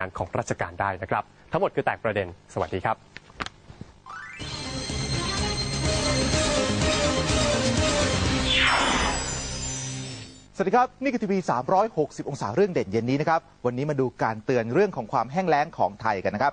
งานของราชการได้นะครับ ทั้งหมดคือแตกประเด็น สวัสดีครับสวัสดีครับ นี่คือทีวี 360 องศาเรื่องเด่นเย็นนี้นะครับ วันนี้มาดูการเตือนเรื่องของความแห้งแล้งของไทยกันนะครับ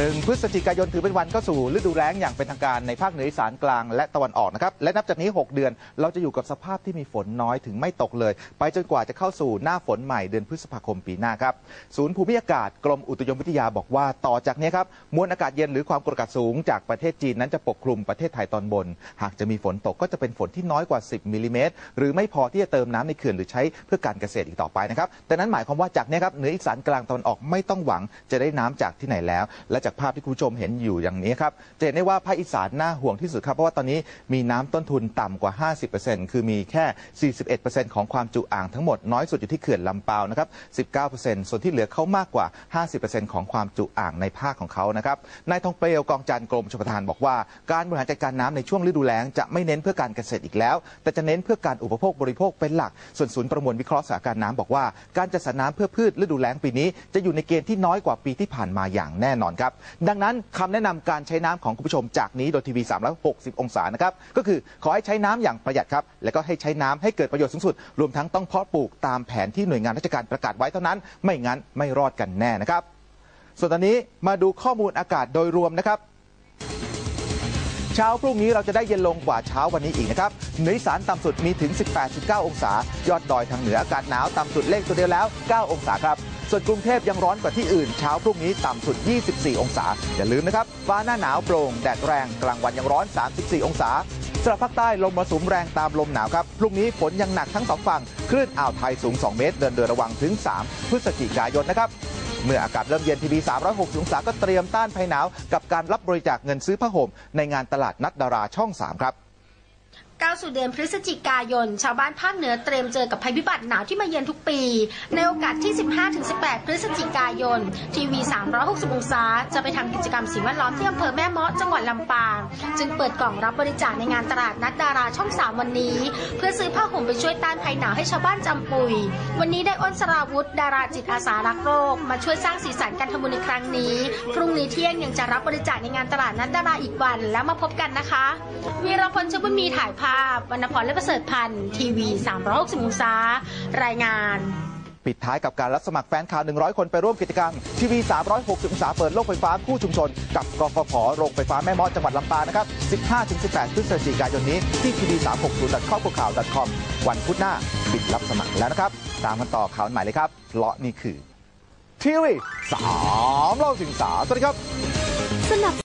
หนึ่งพฤศจิกายนถือเป็นวันเข้าสู่ฤดูแล้งอย่างเป็นทางการในภาคเหนืออีสานกลางและตะวันออกนะครับและนับจากนี้ 6 เดือนเราจะอยู่กับสภาพที่มีฝนน้อยถึงไม่ตกเลย ไปจนกว่าจะเข้าสู่หน้าฝนใหม่เดือนพฤษภาคมปีหน้าครับศูนย์ภูมิอากาศกรมอุตุนิยมวิทยาบอกว่าต่อจากนี้ครับมวลอากาศเย็นหรือความกดอากาศสูงจากประเทศจีนนั้นจะปกคลุมประเทศไทยตอนบน หากจะมีฝนตกก็จะเป็นฝนที่น้อยกว่า 10มิลลิเมตรหรือไม่พอที่จะเติมน้ำในเขื่อนหรือใช้เพื่อการเกษตรอีกต่อไปนะครับแต่นั้นหมายความว่าจากนี้ครับเหนืออีสานกลางตะวันออกไม่ต้องหวังจะได้น้ำจากที่ไหนแล้วและจากภาพที่คุณผู้ชมเห็นอยู่อย่างนี้ครับจะเห็นได้ว่าภาคอีสานน่าห่วงที่สุดครับเพราะว่าตอนนี้มีน้ำต้นทุนต่ำกว่า 50%คือมีแค่ 41%ของความจุอ่างทั้งหมดน้อยสุดอยู่ที่เขื่อนลำปานะครับ 19%ส่วนที่เหลือเขามากกว่า 50%ของความจุอ่างในภาคของเขานะครับนายทองเปลวกองจันทร์กรมชลประทานบอกว่าการบริหารจัดการน้ำในช่วงฤดูแล้งจะไม่เน้นเพื่อการเกษตรอีกแล้ว แต่จะเน้นเพื่อการอุปโภคบริโภคเป็นหลัก ส่วนศูนย์ประมวลวิเคราะห์สถานการณ์น้ำบอกว่า การจัดสรรน้ำเพื่อพืชฤดูแล้งปีนี้ จะอยู่ในเกณฑ์ที่น้อยกว่าปีที่ผ่านมาอย่างแน่นอนครับดังนั้นคำแนะนำการใช้น้ำของคุณผู้ชมจากนี้โดยทีวี 360 องศานะครับก็คือขอให้ใช้น้ำอย่างประหยัดครับและก็ให้ใช้น้ำให้เกิดประโยชน์สูงสุด รวมทั้งต้องเพาะปลูกตามแผนที่หน่วยงานราชการประกาศไว้เท่านั้น ไม่งั้นไม่รอดกันแน่นะครับ ส่วนตอนนี้มาดูข้อมูลอากาศโดยรวมนะครับเช้าพรุ่งนี้เราจะได้เย็นลงกว่าเช้าวันนี้อีกนะครับเหนืออีสานต่ำสุดมีถึง 18-19 องศา ยอดดอยทางเหนืออากาศหนาวต่ำสุดเลขตัวเดียวแล้ว 9 องศาครับ ส่วนกรุงเทพยังร้อนกว่าที่อื่น เช้าพรุ่งนี้ต่ำสุด 24 องศา อย่าลืมนะครับ ฟ้าหน้าหนาวโปร่งแดดแรงกลางวันยังร้อน 34 องศาสำหรับภาคใต้ลมมรสุมแรงตามลมหนาวครับ พรุ่งนี้ฝนยังหนักทั้งสองฝั่งคลื่นอ่าวไทยสูง 2 เมตร เดินเรือระวังถึง 3 พฤศจิกายนนะครับเมื่ออากาศเริ่มเย็นทีวี360องศาก็เตรียมต้านภัยหนาว กับการรับบริจาคเงินซื้อผ้าห่มในงานตลาดนัดดาราช่อง 3 ครับ ก้าวสู่เดือนพฤศจิกายน ชาวบ้านภาคเหนือเตรียมเจอกับภัยพิบัติหนาวที่มาเยือนทุกปี ในโอกาสที่ 15-18 พฤศจิกายน ทีวี 360 องศา จะไปทำกิจกรรมสิ่งแวดล้อมที่อำเภอแม่เมาะจังหวัดลำปาง จึงเปิดกล่องรับบริจาคในงานตลาดนัดดาราช่อง 3 วันนี้ เพื่อซื้อผ้าห่มไปช่วยต้านภัยหนาวให้ชาวบ้านจำปุย วันนี้ได้อ้นสราวุธดาราจิตอาสารักโรค มาช่วยสร้างสีสันการทำบุญในครั้งนี้ พรุ่งนี้เที่ยงยังจะรับบริจาคในงานตลาดนัดดาราอีกวัน แล้วมาพบกันนะคะวีรพลชบุญมีถ่ายภาพวรรณพรและประเสริฐพันธ์ทีวี 360องศารายงาน ปิดท้ายกับการรับสมัครแฟนข่าว 100 คนไปร่วมกิจกรรม ทีวี 360องศาเปิดโลกไฟฟ้าคู่ชุมชน กับกฟผโรงไฟฟ้าแม่มอจังหวัดลำปางนะครับ 15-18 พฤศจิกายนนี้ที่ทีวี 360ครอบครัวข่าว .com วันพุธหน้าปิดรับสมัครแล้วนะครับ ตามกันต่อข่าวใหม่เลยครับเพราะนี่คือทีวี3เราสิงสาสวัสดีครับ